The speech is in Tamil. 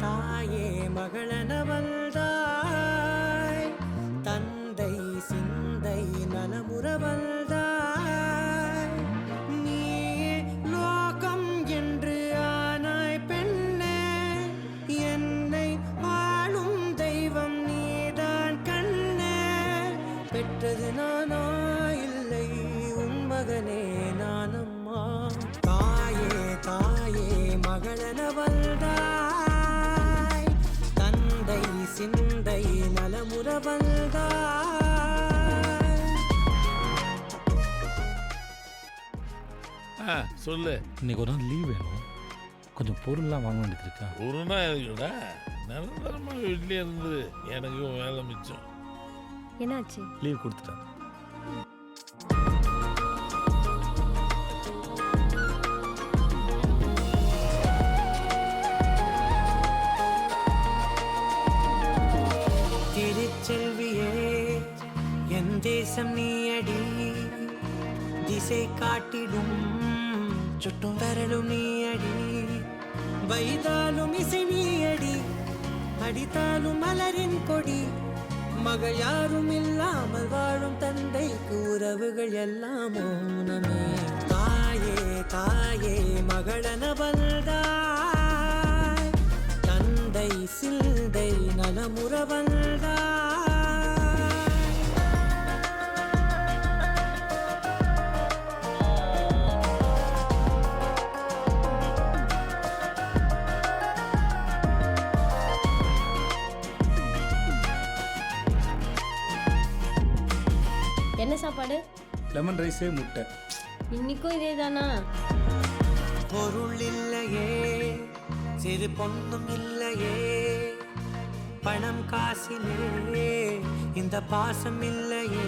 தாயே மகளனவள்தாய் தந்தை சிந்தை நலமுறவள்தாய் நீ லோகம் என்று ஆனாய் பெண்ணே. என்னை ஆளும் தெய்வம் நீதான் கண்ணே. பெற்றது நானா இல்லை உன் மகனே நானம்மா. தாயே தாயே மகளனவள்தாய் ஆ சொல்லு. இன்னைக்கு ஒரு நாள் லீவ் வேணும். கொஞ்சம் பொருள்லாம் வாங்க வேண்டியது இருக்கா? ஒரு நாள் இருக்குடா நிரந்தரமாக வீட்லேயே இருந்து எனக்கும் வேலை மிச்சம். என்னாச்சு? லீவ் கொடுத்துட்டேன் செல்வியே என் தேசம் நீயடி. திசை காட்டிடும் சுட்டும் வரலும் நீயடி. வைதாலும் இசை நீயடி அடித்தாலும் மலரின் கொடி. மகள் யாரும் இல்லாமல் வாழும் தந்தைக்கு உறவுகள் எல்லாம் மௌனமே தாயே தாயே மகளனவள்தாய் தந்தை சிந்தை நலமுறவன் என்ன சாப்பாடு? லெமன் ரைஸே முட்டை. இன்னைக்கும் இதே தானா பொருள் இல்லையே சிறு பொண்ணும் இல்லையே பணம் காசிலே இந்த பாசம் இல்லையே.